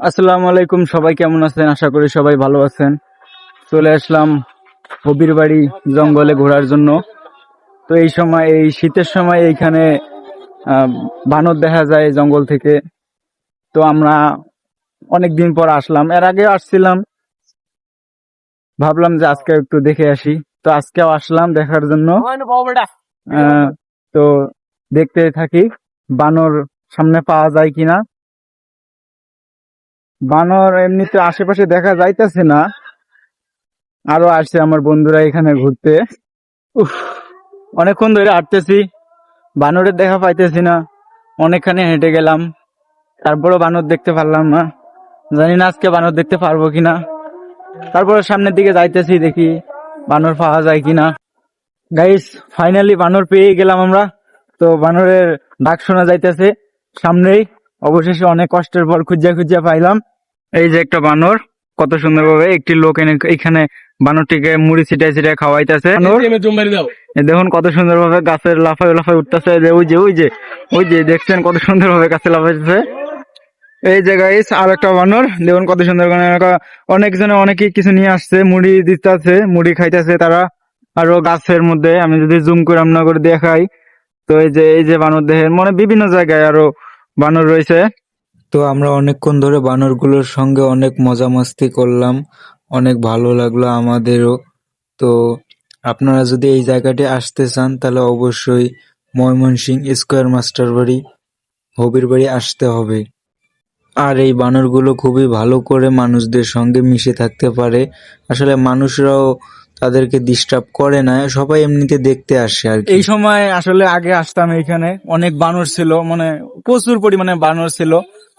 আসসালামু আলাইকুম সবাই কেমন আছেন? আশা করি সবাই ভালো আছেন। চলে আসলাম হবির বাড়ি জঙ্গলে ঘোরার জন্য। তো এই সময় এই শীতের সময় এইখানে বানর দেখা যায় জঙ্গল থেকে। তো আমরা অনেক দিন পর আসলাম। এর আগে আসছিলাম। ভাবলাম যে আজকে একটু দেখে আসি। তো আজকেও আসলাম দেখার জন্য। আহ, তো দেখতে থাকি বানর সামনে পাওয়া যায় কিনা। বানর এমনিতে আশেপাশে দেখা যাইতেছে না। আরও আসছে আমার বন্ধুরা এখানে ঘুরতে। উফ, অনেকক্ষণ ধরে হাঁটতেছি, বানরের দেখা পাইতেছি না। অনেকখানি হেঁটে গেলাম, তারপরও বানর দেখতে পারলাম না। জানি না আজকে বানর দেখতে পারব কিনা। তারপরে সামনের দিকে যাইতেছি, দেখি বানর পাওয়া যায় কিনা। গাইস ফাইনালি বানর পেয়ে গেলাম আমরা। তো বানরের ডাক শোনা যাইতেছে সামনেই। অবশেষে অনেক কষ্টের পর খুঁজিয়া খুঁজা পাইলাম। এই যে একটা বানর কত সুন্দরভাবে একটি লোক এনে এখানে বানরটিকে মুড়ি ছিটাই ছিটাই খাওয়াইতেছে। দেখুন কত সুন্দরভাবে গাছের লাফায় লাফায় উঠতেছে যে ওই যে ওই যে ওই যে দেখছেন কত সুন্দরভাবে গাছে লাফাইতেছে। এই যে গাইস আর একটা বানর দেখুন কত সুন্দর অনেকজনে অনেকে কিছু নিয়ে আসছে মুড়ি দিতেছে মুড়ি খাইতেছে তারা। আরও গাছের মধ্যে আমি যদি জুম করে রান্না করে দেখাই তো এই যে এই যে বানর দেহের মানে বিভিন্ন জায়গায় আরও বানর রয়েছে। তো আমরা অনেকক্ষণ ধরে বানরগুলোর সঙ্গে অনেক মজা মাস্তি করলাম, অনেক ভালো লাগল আমাদেরও। তো আপনারা যদি এই জায়গাটি আসতে চান, তাহলে অবশ্যই ময়মনসিং স্কোয়ার মাস্টার বাড়ি, হবির বাড়ি আসতে হবে। আর এই বানরগুলো খুবই ভালো করে মানুষদের সঙ্গে মিশে থাকতে পারে। আসলে মানুষরাও তাদেরকে ডিস্টার্ব করে না, সবাই এমনিতে দেখতে আসে আর কি। এই সময় আসলে আগে আসতাম এখানে, অনেক বানর ছিল মানে প্রচুর পরিমাণে বানর ছিল।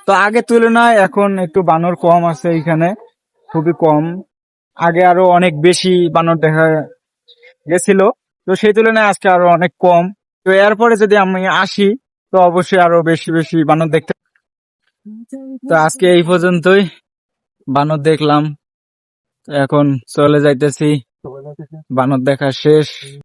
তো আগের তুলনায় এখন একটু বানর কম আছে এখানে, খুবই কম। আগে আরও অনেক বেশি বানর দেখা গেছিল, তো সেই তুলনায় আজকে আরও অনেক কম। তো এরপরে যদি আমি আসি, তো অবশ্যই আরও বেশি বেশি বানর দেখতে তো আজকে এই পর্যন্তই, বানর দেখলাম। এখন চলে যাইতেছি। বানর দেখা শেষ।